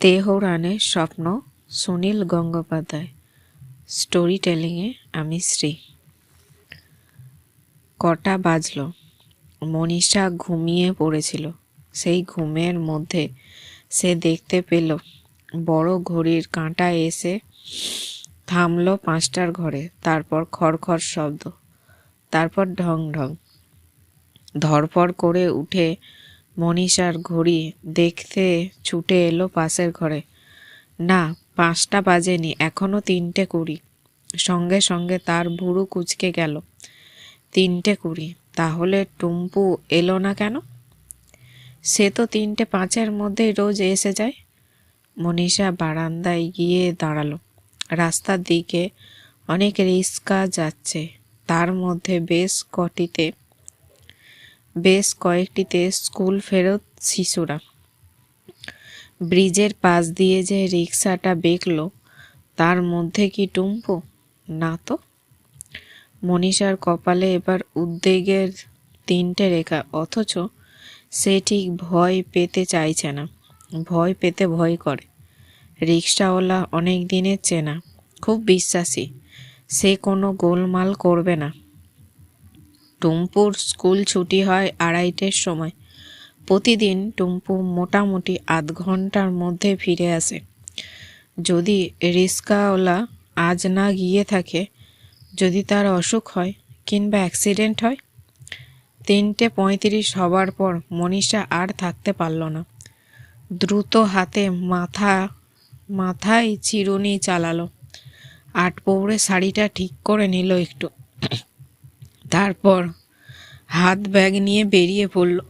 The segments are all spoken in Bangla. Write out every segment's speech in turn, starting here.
তেহরানের স্বপ্ন সুনীল গঙ্গোপাধ্যায়। স্টোরি টেলিংয়ে আমি শ্রী। কটা বাজলো? মনীষা ঘুমিয়ে পড়েছিল। সেই ঘুমের মধ্যে সে দেখতে পেল, বড় ঘড়ির কাঁটা এসে থামলো পাঁচটার ঘরে। তারপর খড়খড় শব্দ, তারপর ঢং ঢং। ধরপড় করে উঠে মনীষার ঘড়ি দেখতে ছুটে এলো পাশের ঘরে। না, পাঁচটা বাজেনি, এখনও তিনটে কুড়ি। সঙ্গে সঙ্গে তার ভুরু কুচকে গেল। তিনটে কুড়ি, তাহলে টুম্পু এলো না কেন? সে তো তিনটে পাঁচের মধ্যেই রোজ এসে যায়। মনীষা বারান্দায় গিয়ে দাঁড়াল। রাস্তার দিকে অনেক রিস্কা যাচ্ছে। তার মধ্যে বেশ কটিতে বেশ কয়েকটিতে স্কুল ফেরত শিশুরা। ব্রিজের পাশ দিয়ে যে রিক্সাটা বেঁকলো, তার মধ্যে কি টুম্পু? না তো। মনীষার কপালে এবার উদ্বেগের তিনটে রেখা, অথচ সে ঠিক ভয় পেতে চাইছে না। ভয় পেতে ভয় করে। রিক্সাওয়ালা অনেক দিনের চেনা, খুব বিশ্বাসী। সে কোনো গোলমাল করবে না। টুম্পুর স্কুল ছুটি হয় আড়াইটের সময়। প্রতিদিন টুম্পু মোটামুটি আধ ঘণ্টার মধ্যে ফিরে আসে। যদি রিস্কাওয়ালা আজ না গিয়ে থাকে, যদি তার অসুখ হয় কিংবা অ্যাক্সিডেন্ট হয়, তিনটে পঁয়ত্রিশ হবার পর মনীষা আর থাকতে পারল না। দ্রুত হাতে মাথা, মাথায় চিরুনি চালালো। আট পৌড়ে শাড়িটা ঠিক করে নিল একটু। তারপর হাত ব্যাগ নিয়ে বেরিয়ে পড়ল।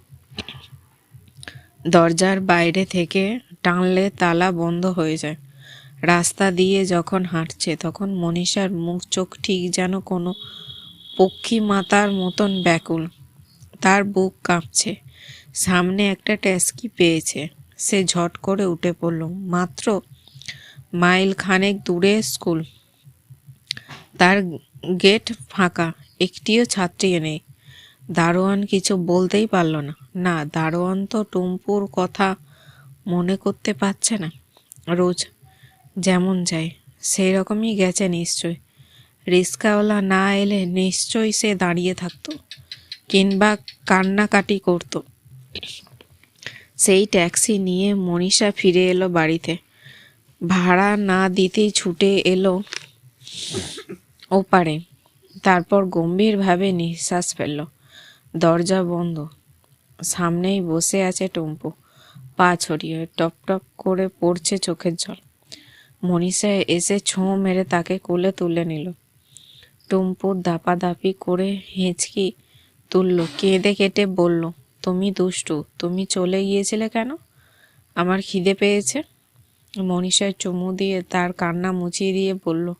দরজার বাইরে থেকে টানলে তালা বন্ধ হয়ে যায়। রাস্তা দিয়ে যখন হাঁটছে, তখন মনীষার মুখ চোখ ঠিক যেন কোনো পক্ষী মাতার মতন ব্যাকুল। তার বুক কাঁপছে। সামনে একটা ট্যাস্কি পেয়েছে। সে ঝট করে উঠে পড়ল। মাত্র মাইল খানেক দূরে স্কুল। তার গেট ফাঁকা। একটিও ছাত্রী নেই। দারোয়ান কিছু বলতেই পারল না। না, দারোয়ান তো টুম্পুর কথা মনে করতে পারছে না। রোজ যেমন যায় সেই রকমই গেছে নিশ্চয়। রিস্কাওয়ালা না এলে নিশ্চয়ই সে দাঁড়িয়ে থাকতো কিংবা কান্নাকাটি করত। সেই ট্যাক্সি নিয়ে মনীষা ফিরে এলো বাড়িতে। ভাড়া না দিতেই ছুটে এলো ওপারে। তারপর গম্ভীরভাবে নিঃশ্বাস ফেলল। দরজা বন্ধ। সামনেই বসে আছে টুম্পু। পা ছড়িয়ে টপ টপ করে পড়ছে চোখের জল। মনীষা এসে ছোঁ মেরে তাকে কোলে তুলে নিল। টুম্পুর দাপাদাপি করে হেঁচকি তুলল, কেঁদে কেটে বলল, তুমি দুষ্টু, তুমি চলে গিয়েছিলে কেন? আমার খিদে পেয়েছে? মনীষায় চুমু দিয়ে তার কান্না মুছিয়ে দিয়ে বলল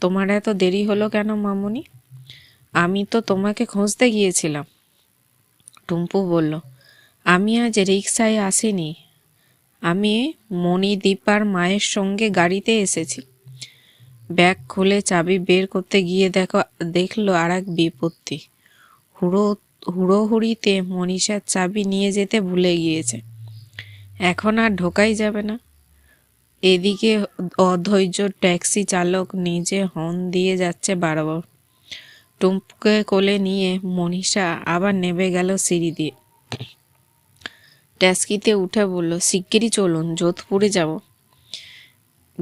তোমার এত দেরি হলো কেন, মামুনি? আমি তো তোমাকে খুঁজতে গিয়েছিলাম। টুম্পু বলল, আমি আজ রিক্সায় আসিনি। আমি মণিদীপার মায়ের সঙ্গে গাড়িতে এসেছি। ব্যাগ খুলে চাবি বের করতে গিয়ে দেখো, দেখল আর এক বিপত্তি। হুড়ো, হুড়োহুড়িতে মনীষার চাবি নিয়ে যেতে ভুলে গিয়েছে। এখন আর ঢোকাই যাবে না। এদিকে অধৈর্য ট্যাক্সি চালক নিজে হর্ন দিয়ে যাচ্ছে বারবার। টুম্পকে কোলে নিয়ে মনীষা আবার নেমে গেল সিঁড়ি দিয়ে। ট্যাক্সিতে উঠে বলল, শিগগিরই চলুন, যোধপুরে যাব।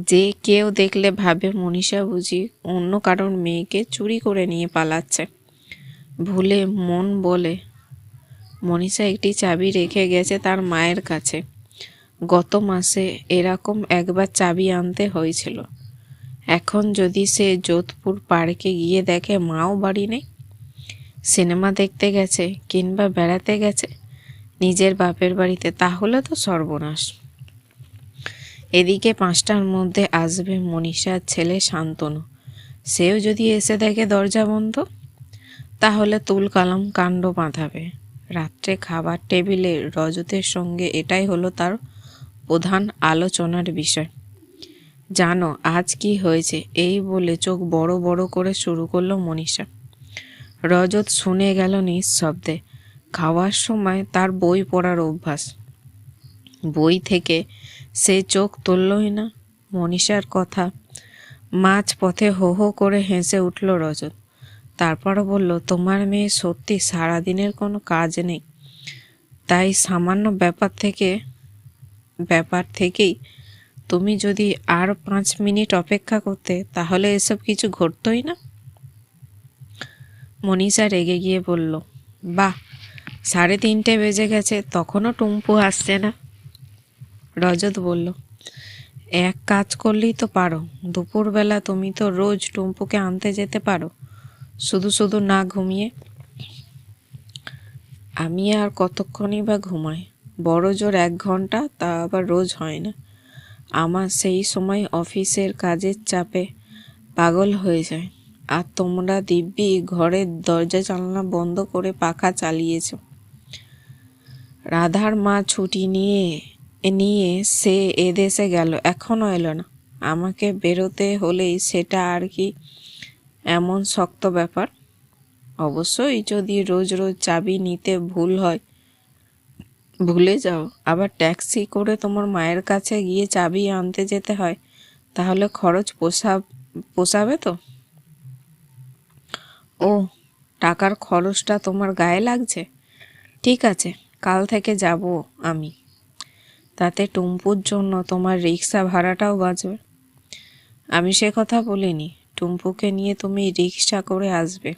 যে কেউ দেখলে ভাবে, মনীষা বুঝি অন্য কারোর মেয়েকে চুরি করে নিয়ে পালাচ্ছে। ভুলে মন বলে, মনীষা একটি চাবি রেখে গেছে তার মায়ের কাছে। গত মাসে এরকম একবার চাবি আনতে হয়েছিল। এখন যদি সে যোধপুর পার্কে গিয়ে দেখে মাও বাড়ি নেই? সিনেমা দেখতে গেছে কিংবা বেড়াতে গেছে? নিজের বাপের বাড়িতে তাহলে তো সর্বনাশ। এদিকে পাঁচটার মধ্যে আসবে মনীষার ছেলে শান্তনু। সেও যদি এসে দেখে দরজা বন্ধ, তাহলে তুল কালাম কাণ্ড বাঁধাবে। রাত্রে খাবার টেবিলে রজতের সঙ্গে এটাই হলো তার প্রধান আলোচনার বিষয়। জানো, আজ কি হয়েছে? এই বলে চোখ বড় বড় করে শুরু করল মনীষা। রজত শুনে গেল নিঃশব্দে। খাওয়ার সময় তার বই পড়ার অভ্যাস। বই থেকে সে চোখ তুললই না। মনীষার কথা মাঝ পথে হো হো করে হেসে উঠল রজত। তারপরও বলল, তোমার মেয়ে সত্যি সারাদিনের কোনো কাজ নেই। তাই সামান্য ব্যাপার থেকে ব্যাপার থেকেই। তুমি যদি আর পাঁচ মিনিট অপেক্ষা করতে, তাহলে এসব কিছু ঘটতই না? মনীষা রেগে গিয়ে বলল, বাহ, সাড়ে তিনটে বেজে গেছে, তখনও টুম্পু আসছে না? রজত বলল, এক কাজ করলেই তো পারো, দুপুরবেলা তুমি তো রোজ টুম্পুকে আনতে যেতে পারো, শুধু শুধু না ঘুমিয়ে? আমি আর কতক্ষণই বা ঘুমাই? বড় জোর এক ঘণ্টা, তা আবার রোজ হয় না। আমার সেই সময় অফিসের কাজের চাপে পাগল হয়ে যায়। আর তোমরা দিব্যি ঘরের দরজা জানলা বন্ধ করে পাখা চালিয়েছ। রাধার মা ছুটি নিয়ে নিয়ে সে এদেশে গেল এখনও এলো না। আমাকে বেরোতে হলেই সেটা আর কি এমন শক্ত ব্যাপার? অবশ্যই যদি রোজ রোজ চাবি নিতে ভুল হয় ভুলে যাও। আবার ট্যাক্সি করে তোমার মায়ের কাছে গিয়ে চাবি আনতে যেতে হয়, তাহলে খরচ পোষা পোষাবে তো? ও, টাকার খরচটা তোমার গায়ে লাগছে? ঠিক আছে, কাল থেকে যাব আমি। তাতে টুম্পুর জন্য তোমার রিক্সা ভাড়াটাও বাঁচবে। আমি সে কথা বলিনি। টুম্পুকে নিয়ে তুমি রিক্সা করে আসবে।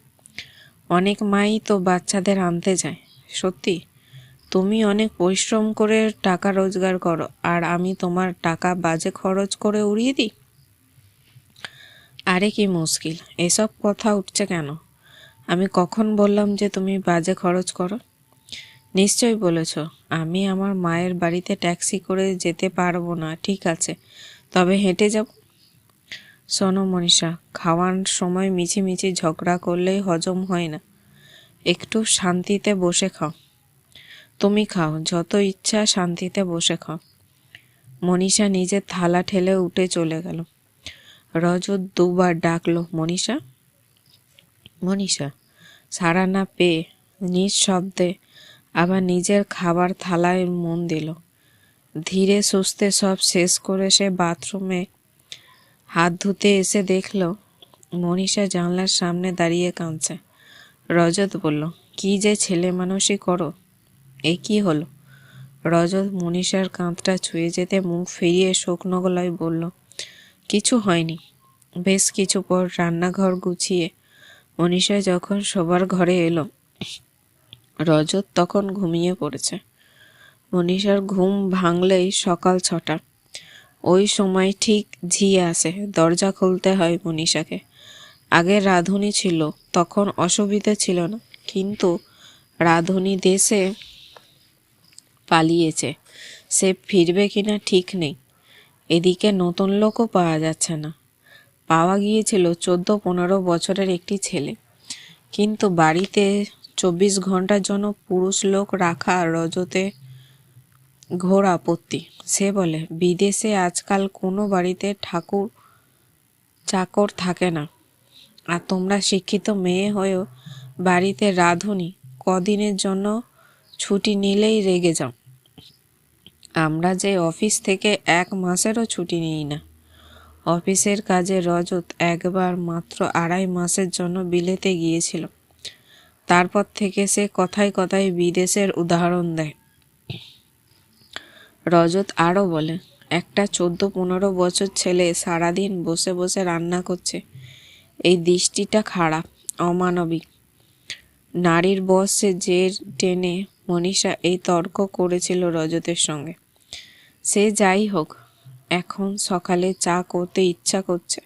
অনেক মাই তো বাচ্চাদের আনতে যায়। সত্যি? তুমি অনেক পরিশ্রম করে টাকা রোজগার করো, আর আমি তোমার টাকা বাজে খরচ করে উড়িয়ে দিই? আরে কি মুশকিল, এসব কথা উঠছে কেন? আমি কখন বললাম যে তুমি বাজে খরচ করো? নিশ্চয়ই বলেছ, আমি আমার মায়ের বাড়িতে ট্যাক্সি করে যেতে পারব না, ঠিক আছে, তবে হেঁটে যাব। শোনো মনীষা, খাওয়ার সময় মিছিমিছি ঝগড়া করলেই হজম হয় না। একটু শান্তিতে বসে খাও। তুমি খাও, যত ইচ্ছা শান্তিতে বসে খাও। মনীষা নিজের থালা ঠেলে উঠে চলে গেল। রজত দুবার ডাকলো, মনীষা? মনীষা, সারা না পেয়ে নিজ শব্দে আবার নিজের খাবার থালায় মন দিল। ধীরে সুস্থে সব শেষ করে সে বাথরুমে হাত ধুতে এসে দেখল, মনীষা জানলার সামনে দাঁড়িয়ে কাঁদছে। রজত বলল, কি যে ছেলে মানুষই করো এ কি হলো? রজত মনীষার কাঁধটা ছুঁয়ে যেতে মুখ ফিরিয়ে শুকনো গলায় বলল, কিছু হয়নি। বেশ কিছু পর রান্নাঘর গুছিয়ে মনীষা যখন সবার ঘরে এলো, রজত তখন ঘুমিয়ে পড়েছে। মনীষার ঘুম ভাঙলেই সকাল ছটা। ওই সময় ঠিক ঝি আসে, দরজা খুলতে হয় মনীষাকে। আগে রাধুনি ছিল, তখন অসুবিধা ছিল না। কিন্তু রাধুনি দেশে পালিয়েছে। সে ফিরবে কিনা ঠিক নেই। এদিকে নতুন লোকও পাওয়া যাচ্ছে না। পাওয়া গিয়েছিল চোদ্দ পনেরো বছরের একটি ছেলে। কিন্তু বাড়িতে চব্বিশ ঘণ্টার জন্য পুরুষ লোক রাখা রজতে ঘোর আপত্তি। সে বলে, বিদেশে আজকাল কোনো বাড়িতে ঠাকুর চাকর থাকে না। আর তোমরা শিক্ষিত মেয়ে হয়েও বাড়িতে রাঁধুনি। কদিনের জন্য ছুটি নিলেই রেগে যাও। আমরা যে অফিস থেকে এক মাসেরও ছুটি নিই না। অফিসের কাজে রজত একবার মাত্র আড়াই মাসের জন্য বিলেতে গিয়েছিল। তারপর থেকে সে কথায় কথায় বিদেশের উদাহরণ দেয়। রজত আরও বলে, একটা চোদ্দ পনেরো বছর ছেলে সারাদিন বসে বসে রান্না করছে। এই দৃষ্টিটা খারাপ, অমানবিক। নারীর বসে যে টেনে মনীষা এই তর্ক করেছিল রজতের সঙ্গে। সে যাই হোক, এখন সকালে চা করতে ইচ্ছা করছে।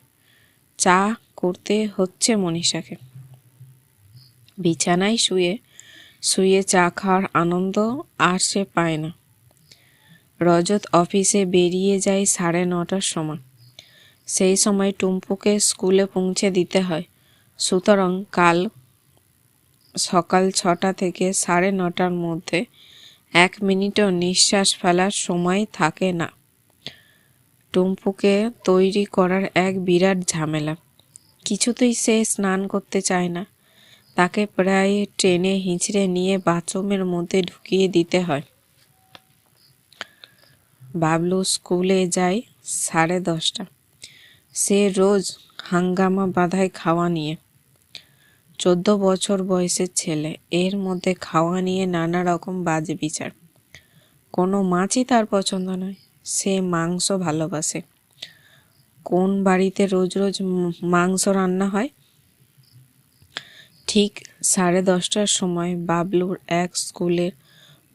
চা করতে হচ্ছে মনীষাকে। বিছানায় শুয়ে শুয়ে চা খাওয়ার আনন্দ আর সে পায় না। রজত অফিসে বেরিয়ে যায় সাড়ে নটার সময়। সেই সময় টুম্পুকে স্কুলে পৌঁছে দিতে হয়। সুতরাং কাল সকাল ছটা থেকে সাড়ে নটার মধ্যে এক মিনিটও নিঃশ্বাস ফেলার সময় থাকে না। টুম্পুকে তৈরি করার এক বিরাট ঝামেলা। কিছুতেই সে স্নান করতে চায় না। তাকে প্রায় ট্রেনে হিঁচড়ে নিয়ে বাথরুমের মধ্যে ঢুকিয়ে দিতে হয়। বাবলু স্কুলে যায় সাড়ে দশটা। সে রোজ হাঙ্গামা বাধায় খাওয়া নিয়ে। চোদ্দ বছর বয়সের ছেলে। এর মধ্যে খাওয়া নিয়ে নানা রকম বাজ বিচার। কোনো মাছই তার পছন্দ নয়। সে মাংস ভালোবাসে। কোন বাড়িতে রোজ রোজ মাংস রান্না হয়? ঠিক সাড়ে দশটার সময় বাবলুর এক স্কুলের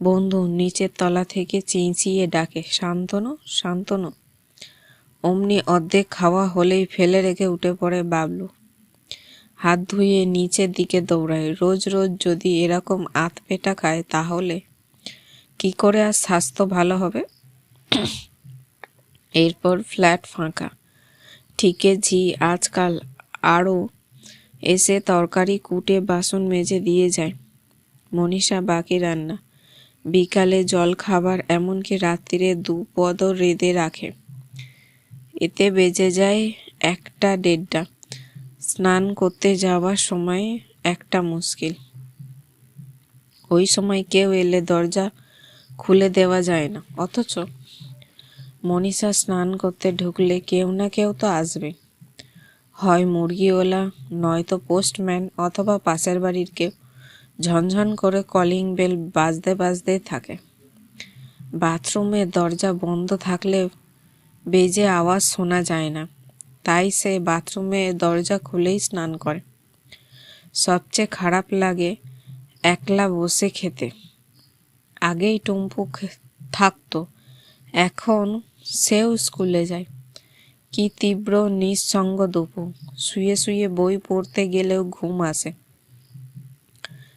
বন্ধু নিচের তলা থেকে চিঁচিয়ে ডাকে, শান্তনু শান্তনু। অমনি অর্ধেক খাওয়া হলেই ফেলে রেখে উঠে পড়ে বাবলু। হাত ধুয়ে নিচের দিকে দৌড়ায়। রোজ রোজ যদি এরকম আত পেটা খায়, তাহলে কি করে আর স্বাস্থ্য ভালো হবে? এরপর ফ্ল্যাট ফাঁকা। ঠিকে ঝি, আজকাল আরও এসে তরকারি, কুটে, বাসন মেজে দিয়ে যায়। মনীষা বাকি রান্না। বিকালে জল খাবার এমনকি রাত্রিরে দুপদও রেঁধে রাখে। এতে বেজে যায় একটা দেড়টা। স্নান করতে যাওয়ার সময় একটা মুশকিল। ওই সময় কেউ এলে দরজা খুলে দেওয়া যায় না। অথচ মনীষা স্নান করতে ঢুকলে কেউ না কেউ তো আসবে। হয় মুরগিওয়ালা, নয়তো পোস্টম্যান অথবা পাশের বাড়ির কেউ ঝনঝন করে কলিং বেল বাজতে বাজতে থাকে। বাথরুমের দরজা বন্ধ থাকলে বেজে আওয়াজ শোনা যায় না। তাই সে বাথরুমে দরজা খুলেই স্নান করে। সবচেয়ে খারাপ লাগে একলা বসে খেতে। আগেই টুম্পু থাকতো, এখন সেও স্কুলে যায়। কি তীব্র নিঃসঙ্গ দুপু শুয়ে শুয়ে বই পড়তে গেলেও ঘুম আসে।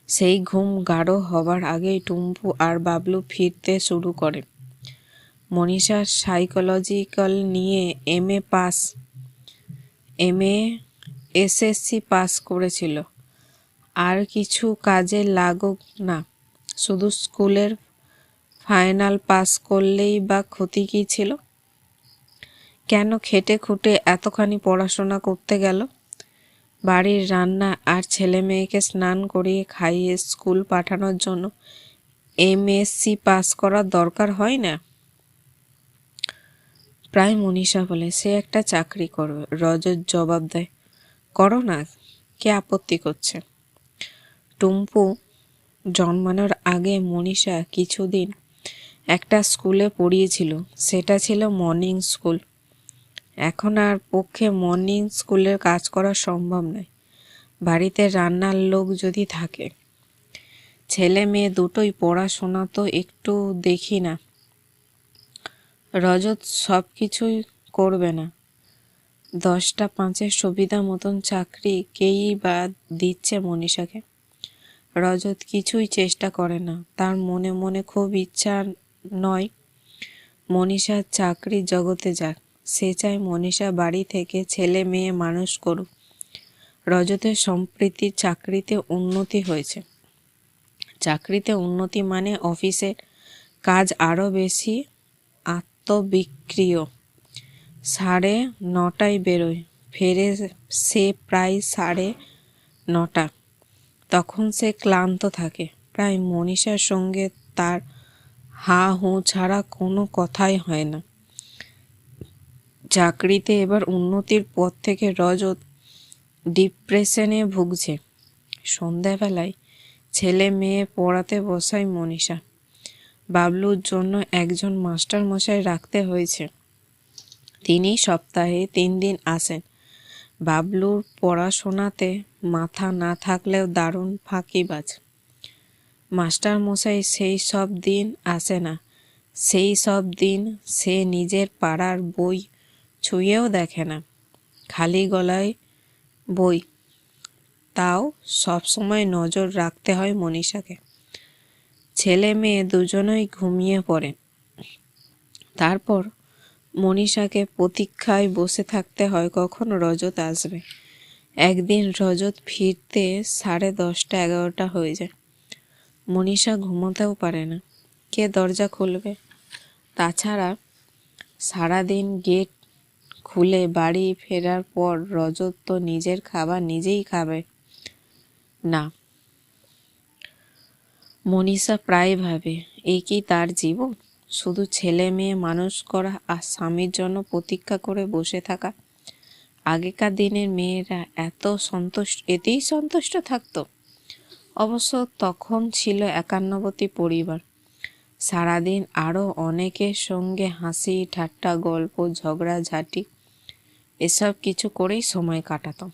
সেই ঘুম গাঢ় হবার আগেই টুম্পু আর বাবলু ফিরতে শুরু করে। মনীষা সাইকোলজিক্যাল নিয়ে M A pass M A SSC pass করেছিল। আর কিছু কাজে লাগুক না, শুধু স্কুলের ফাইনাল পাস করলেই বা ক্ষতি কী ছিল? কেন খেটে খুঁটে এতখানি পড়াশোনা করতে গেল? বাড়ির রান্না আর ছেলে মেয়েকে স্নান করিয়ে খাইয়ে স্কুল পাঠানোর জন্য এমএসসি পাস করার দরকার হয় না? প্রায় মনীষা বলে, সে একটা চাকরি করবে রজত জবাব দেয়, করো না, কে আপত্তি করছে? টুম্পু জন্মানোর আগে মনীষা কিছুদিন একটা স্কুলে পড়িয়েছিল, সেটা ছিল মর্নিং স্কুল এখন আর পক্ষে মর্নিং স্কুলের কাজ করা সম্ভব নয়। বাড়িতে রান্নার লোক যদি থাকে, ছেলে মেয়ে দুটোই পড়াশোনা তো একটু দেখি না। রজত সব কিছুই করবে না। দশটা পাঁচের সুবিধা মতন চাকরি কেই বা দিচ্ছে মনীষাকে। রজত কিছুই চেষ্টা করে না। তার মনে মনে খুব ইচ্ছা নয় মনীষার চাকরি জগতে যাক। সে চায় মনীষা বাড়ি থেকে ছেলে মেয়ে মানুষ করুক। রজতের সম্প্রীতি চাকরিতে উন্নতি হয়েছে। চাকরিতে উন্নতি মানে অফিসের কাজ আরও বেশি আত্মবিক্রিয় সাড়ে নটায় বেরোয়। ফেরে সে প্রায় সাড়ে নটা। তখন সে ক্লান্ত থাকে। প্রায় মনীষার সঙ্গে তার হা হু ছাড়া কোনো কথাই হয় না। চাকরিতে এবার উন্নতির পর থেকে রজত ডিপ্রেশনে ভুগছে। সন্ধ্যাবেলায় ছেলে মেয়ে পড়াতে বসায় মনীষা। বাবলুর জন্য একজন মাস্টার মশাই রাখতে হয়েছে। তিনি সপ্তাহে তিন দিন আসেন। বাবলুর পড়াশোনাতে মাথা না থাকলেও দারুণ ফাঁকিবাজ। মাস্টার মশাই সেই সব দিন আসে না। সেই সব দিন সে নিজের পাড়ার বই ছুঁয়েও দেখে না। খালি গলায় বই। তাও সবসময় নজর রাখতে হয় মনীষাকে। ছেলে মেয়ে দুজনেই ঘুমিয়ে পড়ে। তারপর মনীষাকে প্রতীক্ষায় বসে থাকতে হয় কখন রজত আসবে। একদিন রজত ফিরতে সাড়ে দশটা, এগারোটা হয়ে যায়। মনীষা ঘুমোতেও পারে না। কে দরজা খুলবে? তাছাড়া সারাদিন গেট খুলে বাড়ি ফেরার পর রজত তো নিজের খাবার নিজেই খাবে। না মনীষা প্রায় ভাবে এ কি তার জীবন? শুধু ছেলে মেয়ে মানুষ করা আর স্বামীর জন্য প্রতীক্ষা করে বসে থাকা? আগেকার দিনের মেয়েরা এত সন্তুষ্ট, এতেই সন্তুষ্ট থাকত। অবশ্য তখন ছিল একান্নবতী পরিবার। সারাদিন আরও অনেকের সঙ্গে হাসি, ঠাট্টা, গল্প, ঝগড়া, ঝাঁটি, এসব কিছু করেই সময় কাটাতো